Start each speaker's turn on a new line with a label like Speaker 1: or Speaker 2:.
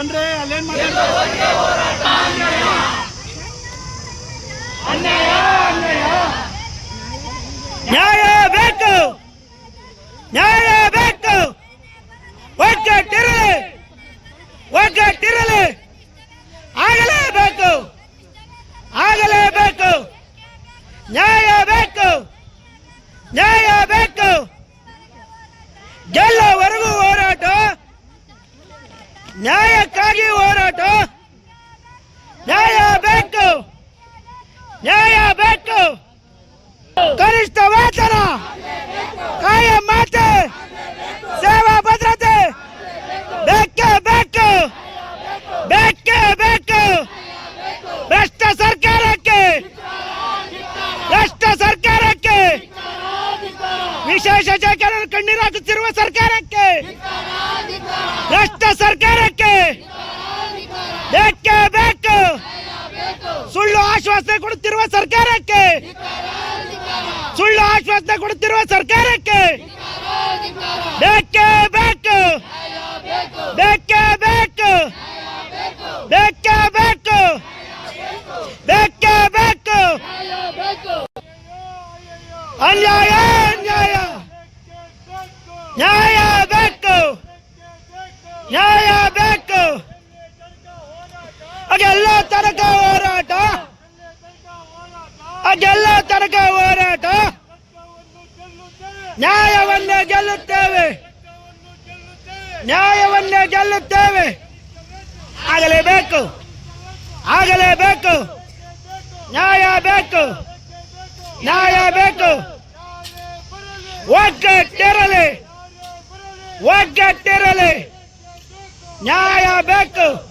Speaker 1: ಬಂದ್ರೆ ಅಲ್ಲೇನ್
Speaker 2: ನ್ಯಾಯ ಬೇಕು! ನ್ಯಾಯ ಬೇಕು! ಒಗ್ಗಟ್ಟಿರಲಿ! ಒಗ್ಗಟ್ಟಿರಲಿ! ಆಗಲೇಬೇಕು ಆಗಲೇಬೇಕು ನ್ಯಾಯ ಬೇಕು! ನ್ಯಾಯ ಬೇಕು! ಗೆಲ್ಲವರೆಗೂ ಹೋರಾಟ! ನ್ಯಾಯಕ್ಕಾಗಿ ಹೋರಾಟ. ನ್ಯಾಯ ಬೇಕು. ನ್ಯಾಯ ಬೇಕು. ಕನಿಷ್ಠ ವೇತನ. ಕಾಯ ಮಾತೆ. ಸೇವಾ ಭದ್ರತೆ. ಬೇಕೇ ಬೇಕು. ಬೇಕೇ ಬೇಕು. ಭ್ರಷ್ಟ ಸರ್ಕಾರಕ್ಕೆ. ಭ್ರಷ್ಟ ಸರ್ಕಾರಕ್ಕೆ. ವಿಶೇಷ ಚೇತನರು ಕಣ್ಣೀರು ಹಾಕುತ್ತಿರುವ ಸರ್ಕಾರಕ್ಕೆ. ಭ್ರಷ್ಟ ಸರ್ಕಾರಕ್ಕೆ ಬೇಕೇ ಬೇಕು ಸುಳ್ಳು ಆಶ್ವಾಸನೆ ಕೊಡುತ್ತಿರುವ ಸರ್ಕಾರಕ್ಕೆ. ಸುಳ್ಳು ಆಶ್ವಾಸನೆ ಕೊಡುತ್ತಿರುವ ಸರ್ಕಾರಕ್ಕೆ. ಬೇಕೇ ಬೇಕು. ಬೇಕೇ ಬೇಕು. ಬೇಕೇ ಬೇಕು. ಬೇಕೇ ಬೇಕು. ಅನ್ಯಾಯ ಅನ್ಯಾಯ. ನ್ಯಾಯ ಬೇಕು. ನ್ಯಾಯ ಬೇಕು. ಅದೆಲ್ಲ ತನಕ ಹೋರಾಟ ಅದೆಲ್ಲ ತನಕ ಹೋರಾಟ. ನ್ಯಾಯವನ್ನೇ ಗೆಲ್ಲುತ್ತೇವೆ. ನ್ಯಾಯವನ್ನೇ ಗೆಲ್ಲುತ್ತೇವೆ. ಆಗಲೇಬೇಕು. ಆಗಲೇಬೇಕು. ನ್ಯಾಯ ಬೇಕು. ನ್ಯಾಯ ಬೇಕು. ಒಗ್ಗಟ್ಟಿರಲಿ. ಒಗ್ಗಟ್ಟಿರಲಿ. ನ್ಯಾಯ ಬೇಕು.